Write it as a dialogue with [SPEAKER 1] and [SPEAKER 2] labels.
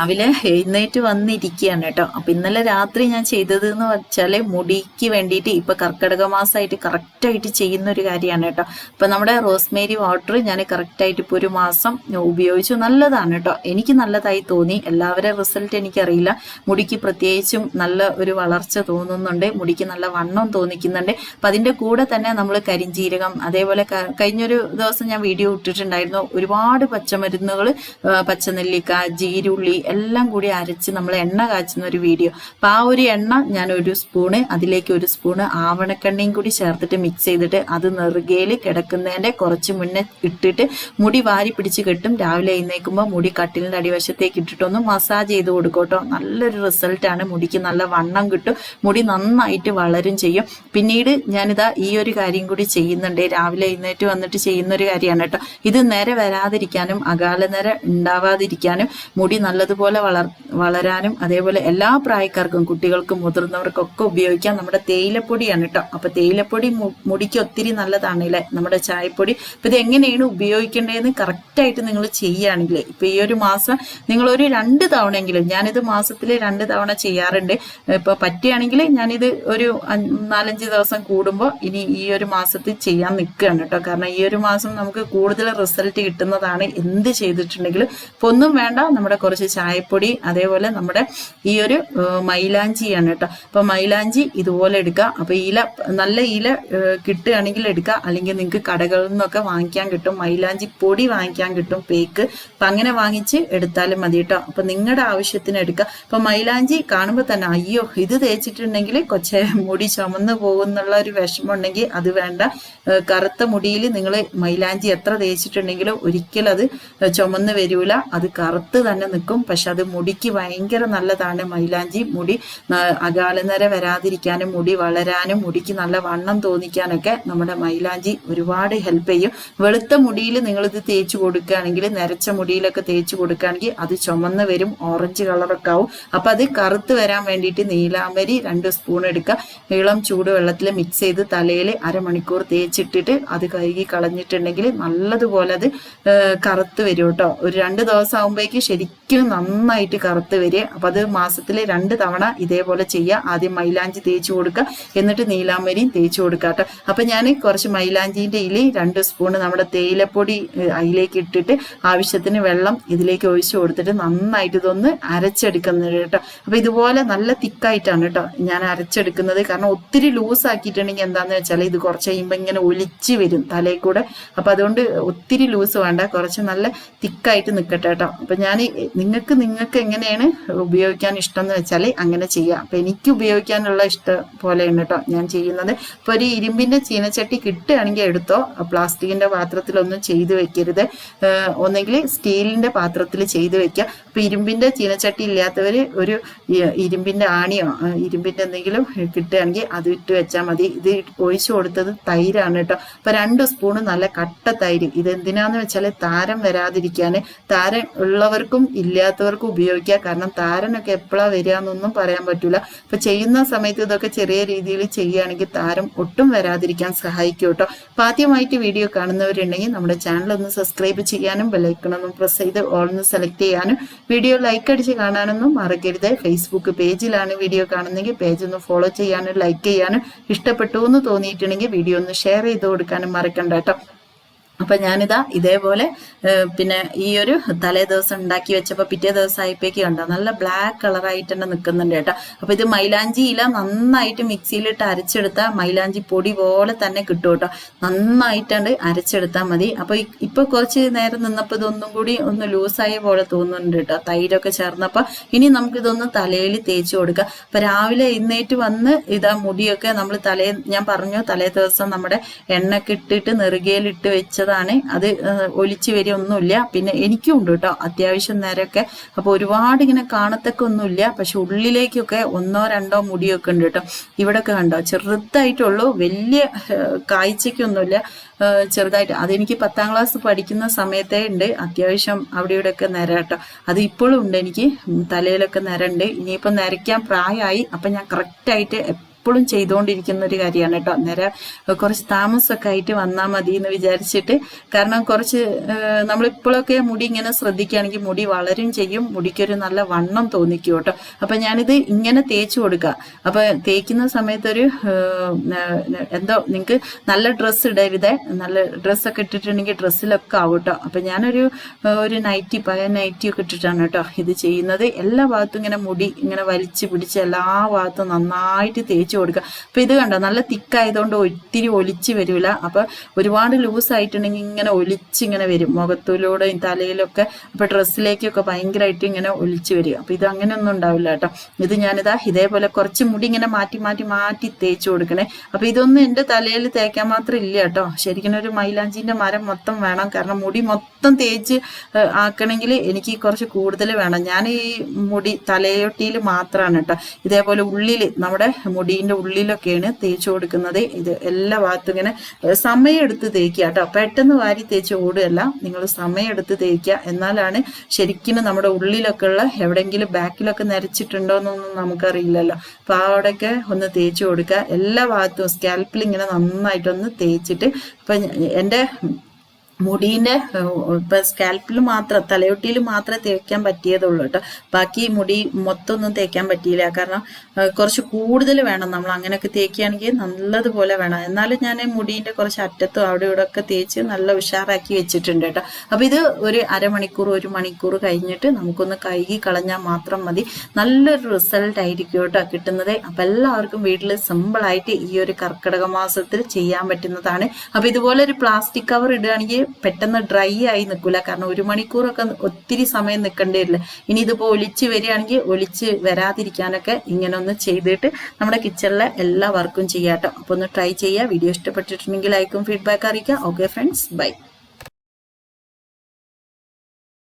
[SPEAKER 1] രാവിലെ എഴുന്നേറ്റ് വന്നിരിക്കുകയാണ് കേട്ടോ. അപ്പൊ ഇന്നലെ രാത്രി ഞാൻ ചെയ്തത് എന്ന് വെച്ചാൽ മുടിക്ക് വേണ്ടിയിട്ട് ഇപ്പൊ കർക്കിടക മാസമായിട്ട് കറക്റ്റ് ആയിട്ട് ചെയ്യുന്ന ഒരു കാര്യമാണ് കേട്ടോ. അപ്പൊ നമ്മുടെ റോസ്മേരി വാട്ടർ ഞാൻ കറക്റ്റ് ആയിട്ട് ഇപ്പൊ ഒരു മാസം ഉപയോഗിച്ചു. നല്ലതാണ് കേട്ടോ. എനിക്ക് നല്ലതായി തോന്നി. എല്ലാവരുടെ റിസൾട്ട് എനിക്കറിയില്ല. മുടിക്ക് പ്രത്യേകിച്ചും നല്ല ഒരു വളർച്ച തോന്നുന്നുണ്ട്. മുടിക്ക് നല്ല വണ്ണം തോന്നിക്കുന്നുണ്ട്. അപ്പൊ അതിന്റെ കൂടെ തന്നെ നമ്മൾ കരിഞ്ചീരകം അതേപോലെ കഴിഞ്ഞൊരു ദിവസം ഞാൻ വീഡിയോ ഇട്ടിട്ടുണ്ടായിരുന്നു. ഒരുപാട് പച്ചമരുന്നുകൾ പച്ചനെല്ലിക്ക ജീരുള്ളി എല്ലാം കൂടി അരച്ച് നമ്മൾ എണ്ണ കാച്ചുന്ന ഒരു വീഡിയോ. അപ്പം ആ ഒരു എണ്ണ ഞാൻ ഒരു സ്പൂണ് അതിലേക്ക് ഒരു സ്പൂണ് ആവണക്കെണ്ണയും കൂടി ചേർത്തിട്ട് മിക്സ് ചെയ്തിട്ട് അത് നെറുകയിൽ കിടക്കുന്നതിന്റെ കുറച്ച് മുന്നേ ഇട്ടിട്ട് മുടി വാരി പിടിച്ച് കെട്ടും. രാവിലെ എഴുന്നേൽക്കുമ്പോൾ മുടി കട്ടിലിന്റെ അടിവശത്തേക്ക് ഇട്ടിട്ടൊന്ന് മസാജ് ചെയ്ത് കൊടുക്കട്ടോ. കേട്ടോ നല്ലൊരു റിസൾട്ടാണ് മുടിക്ക് നല്ല വണ്ണം കിട്ടും. മുടി നന്നായിട്ട് വളരും ചെയ്യും. പിന്നീട് ഞാനിതാ ഈ ഒരു കാര്യം കൂടി ചെയ്യുന്നുണ്ട്. രാവിലെ എഴുന്നേറ്റ് വന്നിട്ട് ചെയ്യുന്ന ഒരു കാര്യമാണ് കേട്ടോ. ഇത് നേരെ വരാതിരിക്കാനും അകാല നേര ഉണ്ടാവാതിരിക്കാനും മുടി നല്ലതുപോലെ വളർ വളരാനും അതേപോലെ എല്ലാ പ്രായക്കാർക്കും കുട്ടികൾക്കും മുതിർന്നവർക്കും ഒക്കെ ഉപയോഗിക്കാം. നമ്മുടെ തേയിലപ്പൊടിയാണ് കേട്ടോ അപ്പൊ തേയിലപ്പൊടി മുടിക്ക് ഒത്തിരി നല്ലതാണ് അല്ലേ നമ്മുടെ ചായപ്പൊടി. അപ്പൊ ഇത് എങ്ങനെയാണ് ഉപയോഗിക്കേണ്ടതെന്ന് കറക്റ്റായിട്ട് നിങ്ങൾ ചെയ്യുകയാണെങ്കിൽ ഇപ്പൊ ഈ ഒരു മാസം നിങ്ങൾ ഒരു രണ്ട് തവണയെങ്കിലും ഞാനിത് മാസത്തിൽ രണ്ട് തവണ ചെയ്യാറുണ്ട്. ഇപ്പൊ പറ്റുകയാണെങ്കിൽ ഞാനിത് ഒരു നാലഞ്ച് ദിവസം കൂടുമ്പോൾ ഇനി ഈ ഒരു മാസത്തിൽ ചെയ്യാൻ നിൽക്കുകയാണ് കേട്ടോ കാരണം ഈ ഒരു മാസം നമുക്ക് കൂടുതൽ റിസൾട്ട് കിട്ടുന്നതാണ് എന്ത് ചെയ്തിട്ടുണ്ടെങ്കിലും. ഇപ്പൊ ഒന്നും വേണ്ട നമ്മുടെ കുറച്ച് ചായപ്പൊടി അതേപോലെ നമ്മുടെ ഈ ഒരു മൈലാഞ്ചിയാണ് കേട്ടോ. അപ്പൊ മൈലാഞ്ചി ഇതുപോലെ എടുക്കുക. അപ്പൊ ഇല നല്ല ഇല കിട്ടുകയാണെങ്കിൽ എടുക്കുക. അല്ലെങ്കിൽ നിങ്ങൾക്ക് കടകളിൽ നിന്നൊക്കെ വാങ്ങിക്കാൻ കിട്ടും. മൈലാഞ്ചി പൊടി വാങ്ങിക്കാൻ കിട്ടും. പേക്ക് അപ്പൊ അങ്ങനെ വാങ്ങിച്ച് എടുത്താലും മതി കേട്ടോ. അപ്പൊ നിങ്ങളുടെ ആവശ്യത്തിന് എടുക്കുക. അപ്പൊ മൈലാഞ്ചി കാണുമ്പോൾ തന്നെ അയ്യോ ഇത് തേച്ചിട്ടുണ്ടെങ്കിൽ കൊച്ചെ മുടി ചുമന്ന് പോകുന്നുള്ള ഒരു വിഷമം ഉണ്ടെങ്കിൽ അത് വേണ്ട. കറുത്ത മുടിയിൽ നിങ്ങൾ മൈലാഞ്ചി എത്ര തേച്ചിട്ടുണ്ടെങ്കിലും ഒരിക്കലും അത് ചുമന്ന് വരൂല. അത് കറുത്ത് തന്നെ നിൽക്കും. പക്ഷെ അത് മുടിക്ക് ഭയങ്കര നല്ലതാണ് മൈലാഞ്ചി മുടി. അകാലനര വരാതിരിക്കാനും മുടി വളരാനും മുടിക്ക് നല്ല വണ്ണം തോന്നിക്കാനൊക്കെ നമ്മുടെ മൈലാഞ്ചി ഒരുപാട് ഹെൽപ്പ് ചെയ്യും. വെളുത്ത മുടിയിൽ നിങ്ങളിത് തേച്ച് കൊടുക്കുകയാണെങ്കിൽ നരച്ച മുടിയിലൊക്കെ തേച്ച് കൊടുക്കുകയാണെങ്കിൽ അത് ചുമന്ന് വരും ഓറഞ്ച് കളറൊക്കെ ആവും. അപ്പം അത് കറുത്ത് വരാൻ വേണ്ടിയിട്ട് നീലാമ്പരി രണ്ട് സ്പൂൺ എടുക്കുക. ഇളം ചൂടുവെള്ളത്തിൽ മിക്സ് ചെയ്ത് തലയിൽ അരമണിക്കൂർ തേച്ചിട്ടിട്ട് അത് കഴുകി കളഞ്ഞിട്ടുണ്ടെങ്കിൽ നല്ലതുപോലെ അത് കറുത്ത് വരും കേട്ടോ. ഒരു രണ്ട് ദിവസം ആകുമ്പോഴേക്ക് ശരിക്കും നന്നായിട്ട് കറുത്ത് വരിക. അപ്പം അത് മാസത്തിൽ രണ്ട് തവണ ഇതേപോലെ ചെയ്യുക. ആദ്യം മൈലാഞ്ചി തേച്ച് കൊടുക്കുക. എന്നിട്ട് നീലാമ്പരിയും തേച്ച് കൊടുക്കുക കേട്ടോ. അപ്പം ഞാൻ കുറച്ച് മൈലാഞ്ചീന്റെ ഇലി രണ്ട് സ്പൂൺ നമ്മുടെ തേയിലപ്പൊടി അതിലേക്ക് ഇട്ടിട്ട് ആവശ്യത്തിന് വെള്ളം ഇതിലേക്ക് ഒഴിച്ചു കൊടുത്തിട്ട് നന്നായിട്ട് ഇതൊന്ന് അരച്ചെടുക്കുന്നത് കേട്ടോ. അപ്പം ഇതുപോലെ നല്ല തിക്കായിട്ടാണ് കേട്ടോ ഞാൻ അരച്ചെടുക്കുന്നത്. കാരണം ഒത്തിരി ലൂസ് ആക്കിയിട്ടുണ്ടെങ്കിൽ എന്താണെന്ന് വെച്ചാൽ ഇത് കുറച്ച് കഴിയുമ്പോൾ ഇങ്ങനെ ഒലിച്ച് വരും തലയിൽ കൂടെ. അപ്പം അതുകൊണ്ട് ഒത്തിരി ലൂസ് വേണ്ട. കുറച്ച് നല്ല തിക്കായിട്ട് നിൽക്കട്ടെ കേട്ടോ. അപ്പം ഞാൻ നിങ്ങൾക്ക് നിങ്ങൾക്ക് എങ്ങനെയാണ് ഉപയോഗിക്കാൻ ഇഷ്ടം എന്ന് വെച്ചാൽ അങ്ങനെ ചെയ്യുക അപ്പൊ എനിക്ക് ഉപയോഗിക്കാനുള്ള ഇഷ്ടം പോലെയാണ് കേട്ടോ ഞാൻ ചെയ്യുന്നത്. ഇപ്പൊ ഒരു ഇരുമ്പിന്റെ ചീനച്ചട്ടി കിട്ടുകയാണെങ്കിൽ എടുത്തോ. പ്ലാസ്റ്റിക്കിന്റെ പാത്രത്തിലൊന്നും ചെയ്തു വെക്കരുത്. ഒന്നെങ്കിൽ സ്റ്റീലിന്റെ പാത്രത്തിൽ ചെയ്തു വെക്കുക. അപ്പൊ ഇരുമ്പിന്റെ ചീനച്ചട്ടി ഇല്ലാത്തവര് ഒരു ഇരുമ്പിന്റെ ആണിയോ ഇരുമ്പിന്റെ എന്തെങ്കിലും കിട്ടുകയാണെങ്കിൽ അത് ഇട്ട് വെച്ചാൽ മതി. ഇത് ഒഴിച്ചു കൊടുത്തത് തൈരാണ് കേട്ടോ അപ്പൊ രണ്ട് സ്പൂണ് നല്ല കട്ട തൈര്. ഇത് എന്തിനാന്ന് വെച്ചാൽ താരം വരാതിരിക്കാൻ താരം ഉള്ളവർക്കും ഇല്ലാത്തവർക്കും ഉപയോഗിക്കുക. കാരണം താരനൊക്കെ എപ്പോഴാണ് വരിക എന്നൊന്നും പറയാൻ പറ്റൂല. അപ്പൊ ചെയ്യുന്ന സമയത്ത് ഇതൊക്കെ ചെറിയ രീതിയിൽ ചെയ്യുകയാണെങ്കിൽ താരം ഒട്ടും വരാതിരിക്കാൻ സഹായിക്കും കേട്ടോ. അപ്പൊ ആദ്യമായിട്ട് വീഡിയോ കാണുന്നവരുണ്ടെങ്കിൽ നമ്മുടെ ചാനൽ ഒന്ന് സബ്സ്ക്രൈബ് ചെയ്യാനും ബെല്ലൈക്കണൊന്നും പ്രസ് ചെയ്ത് ഓൾ ഒന്ന് സെലക്ട് ചെയ്യാനും വീഡിയോ ലൈക്ക് അടിച്ച് കാണാനൊന്നും മറക്കരുത്. ഫേസ്ബുക്ക് പേജിലാണ് വീഡിയോ കാണുന്നെങ്കിൽ പേജ് ഒന്ന് ഫോളോ ചെയ്യാനും ലൈക്ക് ചെയ്യാനും ഇഷ്ടപ്പെട്ടു എന്ന് തോന്നിയിട്ടുണ്ടെങ്കിൽ വീഡിയോ ഒന്ന് ഷെയർ ചെയ്ത് കൊടുക്കാനും മറക്കണ്ട കേട്ടോ. അപ്പൊ ഞാനിതാ ഇതേപോലെ പിന്നെ ഈ ഒരു തലേ ദിവസം ഉണ്ടാക്കി വെച്ചപ്പോ പിറ്റേ ദിവസം ആയപ്പോഴേക്ക് കണ്ടോ നല്ല ബ്ലാക്ക് കളറായിട്ട് തന്നെ നിൽക്കുന്നുണ്ട് കേട്ടോ. അപ്പൊ ഇത് മൈലാഞ്ചി ഇല നന്നായിട്ട് മിക്സിയിലിട്ട് അരച്ചെടുത്താൽ മൈലാഞ്ചി പൊടി പോലെ തന്നെ കിട്ടും കേട്ടോ. നന്നായിട്ടാണ്ട് അരച്ചെടുത്താൽ മതി. അപ്പൊ ഇപ്പൊ കുറച്ച് നേരം നിന്നപ്പോ ഇതൊന്നും കൂടി ഒന്ന് ലൂസായ പോലെ തോന്നുന്നുണ്ട് കേട്ടോ തൈരൊക്കെ ചേർന്നപ്പോൾ ഇനി നമുക്ക് ഇതൊന്ന് തലയിൽ തേച്ച് കൊടുക്കാം. അപ്പൊ രാവിലെ എഴുന്നേറ്റ് വന്ന് ഇതാ മുടിയൊക്കെ നമ്മൾ തലേ ഞാൻ പറഞ്ഞു തലേ ദിവസം നമ്മുടെ എണ്ണൊക്കെ ഇട്ടിട്ട് നെറുകയിലിട്ട് വെച്ചതാണ് അത് ഒലിച്ചു വരികയൊന്നുമില്ല പിന്നെ എനിക്കും ഉണ്ട് കേട്ടോ അത്യാവശ്യം നേരമൊക്കെ അപ്പോൾ ഒരുപാട് ഇങ്ങനെ കാണത്തൊക്കെ ഒന്നുമില്ല. പക്ഷെ ഉള്ളിലേക്കൊക്കെ ഒന്നോ രണ്ടോ മുടിയൊക്കെ ഉണ്ട് കേട്ടോ. ഇവിടെയൊക്കെ കണ്ടോ? ചെറുതായിട്ടുള്ളൂ. വലിയ കാഴ്ചയ്ക്കൊന്നുമില്ല. ചെറുതായിട്ട്. അതെനിക്ക് പത്താം ക്ലാസ് പഠിക്കുന്ന സമയത്തേ ഉണ്ട്. അത്യാവശ്യം അവിടെ ഇവിടെയൊക്കെ നിര കേട്ടോ. അത് ഇപ്പോഴും ഉണ്ട് എനിക്ക്. തലയിലൊക്കെ നിരണ്ട് ഇനിയിപ്പോൾ നിരയ്ക്കാൻ പ്രായമായി. അപ്പം ഞാൻ കറക്റ്റായിട്ട് എപ്പോഴും ചെയ്തുകൊണ്ടിരിക്കുന്ന ഒരു കാര്യമാണ് കേട്ടോ. അന്നേരം കുറച്ച് താമസമൊക്കെ ആയിട്ട് വന്നാൽ മതി എന്ന് വിചാരിച്ചിട്ട് കാരണം കുറച്ച് നമ്മളിപ്പോഴൊക്കെ മുടി ഇങ്ങനെ ശ്രദ്ധിക്കുകയാണെങ്കിൽ മുടി വളരും ചെയ്യും മുടിക്കൊരു നല്ല വണ്ണം തോന്നിക്കും കേട്ടോ. അപ്പം ഞാനിത് ഇങ്ങനെ തേച്ച് കൊടുക്കുക അപ്പം തേക്കുന്ന സമയത്തൊരു എന്തോ നിങ്ങൾക്ക് നല്ല ഡ്രസ്സ് ഇടരുതേ നല്ല ഡ്രസ്സൊക്കെ ഇട്ടിട്ടുണ്ടെങ്കിൽ ഡ്രസ്സിലൊക്കെ ആവും കേട്ടോ. അപ്പം ഞാനൊരു ഒരു നൈറ്റി പഴയ നൈറ്റിയൊക്കെ ഇട്ടിട്ടാണ് കേട്ടോ ഇത് ചെയ്യുന്നത്. എല്ലാ ഭാഗത്തും ഇങ്ങനെ മുടി ഇങ്ങനെ വലിച്ചു പിടിച്ച് എല്ലാ ഭാഗത്തും നന്നായിട്ട് തേച്ച് കൊടുക്കുക. അപ്പൊ ഇത് കണ്ടോ? നല്ല തിക്കായതുകൊണ്ട് ഒത്തിരി ഒലിച്ച് വരില്ല. അപ്പൊ ഒരുപാട് ലൂസ് ആയിട്ടുണ്ടെങ്കിൽ ഇങ്ങനെ ഒലിച്ച് ഇങ്ങനെ വരും. മുഖത്തിലൂടെയും തലയിലൊക്കെ അപ്പൊ ഡ്രസ്സിലേക്കൊക്കെ ഭയങ്കരമായിട്ട് ഇങ്ങനെ ഒലിച്ച് വരും അപ്പൊ ഇത് അങ്ങനെയൊന്നും ഉണ്ടാവില്ല കേട്ടോ. ഇത് ഞാനിതാ ഇതേപോലെ കുറച്ച് മുടി ഇങ്ങനെ മാറ്റി മാറ്റി മാറ്റി തേച്ച് കൊടുക്കണേ. അപ്പൊ ഇതൊന്നും എന്റെ തലയിൽ തേക്കാൻ മാത്രം ഇല്ല കേട്ടോ. ശരിക്കും ഒരു മൈലാഞ്ചിന്റെ മരം മൊത്തം വേണം. കാരണം മുടി മൊത്തം തേച്ച് ആക്കണമെങ്കിൽ എനിക്ക് കുറച്ച് കൂടുതൽ വേണം. ഞാൻ ഈ മുടി തലയൊട്ടിയിൽ മാത്രമാണ് കേട്ടോ. ഇതേപോലെ ഉള്ളിൽ നമ്മുടെ മുടീന്റെ ഉള്ളിലൊക്കെയാണ് തേച്ച് കൊടുക്കുന്നത്. ഇത് എല്ലാ ഭാഗത്തും ഇങ്ങനെ സമയമെടുത്ത് തേക്കുക കേട്ടോ. പെട്ടെന്ന് വാരി തേച്ച് ഓടുകയല്ല. നിങ്ങൾ സമയമെടുത്ത് തേക്കുക. എന്നാലാണ് ശരിക്കും നമ്മുടെ ഉള്ളിലൊക്കെ ഉള്ള എവിടെയെങ്കിലും ബാക്കിലൊക്കെ നരച്ചിട്ടുണ്ടോ എന്നൊന്നും നമുക്കറിയില്ലല്ലോ. അപ്പൊ അവിടെയൊക്കെ ഒന്ന് തേച്ച് കൊടുക്കുക. എല്ലാ ഭാഗത്തും സ്കാൽപ്പിൽ ഇങ്ങനെ നന്നായിട്ടൊന്ന് തേച്ചിട്ട് ഇപ്പൊ എന്റെ മുടീന്റെ ഇപ്പൊ സ്കാൽപ്പിൽ മാത്രം തലയൊട്ടിയിൽ മാത്രമേ തേക്കാൻ പറ്റിയതുള്ളൂ കേട്ടോ. ബാക്കി മുടി മൊത്തം ഒന്നും തേക്കാൻ പറ്റിയില്ല. കാരണം കുറച്ച് കൂടുതൽ വേണം നമ്മൾ അങ്ങനെയൊക്കെ തേക്കുകയാണെങ്കിൽ നല്ലതുപോലെ വേണം. എന്നാലും ഞാൻ മുടീന്റെ കുറച്ച് അറ്റത്തും അവിടെ ഇവിടെ ഒക്കെ തേച്ച് നല്ല ഉഷാറാക്കി വെച്ചിട്ടുണ്ട് കേട്ടോ. അപ്പൊ ഇത് ഒരു അരമണിക്കൂർ ഒരു മണിക്കൂർ കഴിഞ്ഞിട്ട് നമുക്കൊന്ന് കഴുകി കളഞ്ഞാൽ മാത്രം മതി. നല്ലൊരു റിസൾട്ട് ആയിരിക്കും കേട്ടോ കിട്ടുന്നത്. അപ്പൊ എല്ലാവർക്കും വീട്ടിൽ സിമ്പിളായിട്ട് ഈ ഒരു കർക്കിടക മാസത്തിൽ ചെയ്യാൻ പറ്റുന്നതാണ്. അപ്പൊ ഇതുപോലെ ഒരു പ്ലാസ്റ്റിക് കവർ ഇടുകയാണെങ്കിൽ പെട്ടെന്ന് ഡ്രൈ ആയി നിൽക്കില്ല കാരണം ഒരു മണിക്കൂറൊക്കെ ഒത്തിരി സമയം നിൽക്കേണ്ടി വരില്ല. ഇനി ഇതിപ്പോൾ ഒലിച്ച് വരികയാണെങ്കിൽ ഒലിച്ച് വരാതിരിക്കാനൊക്കെ ഇങ്ങനെ ഒന്ന് ചെയ്തിട്ട് നമ്മുടെ കിച്ചണിലെ എല്ലാ വർക്കും ചെയ്യാട്ടോ അപ്പോൾ ഒന്ന് ട്രൈ ചെയ്യുക. വീഡിയോ ഇഷ്ടപ്പെട്ടിട്ടുണ്ടെങ്കിൽ ലൈക്കും ഫീഡ്ബാക്ക് അറിയിക്കുക. Okay friends bye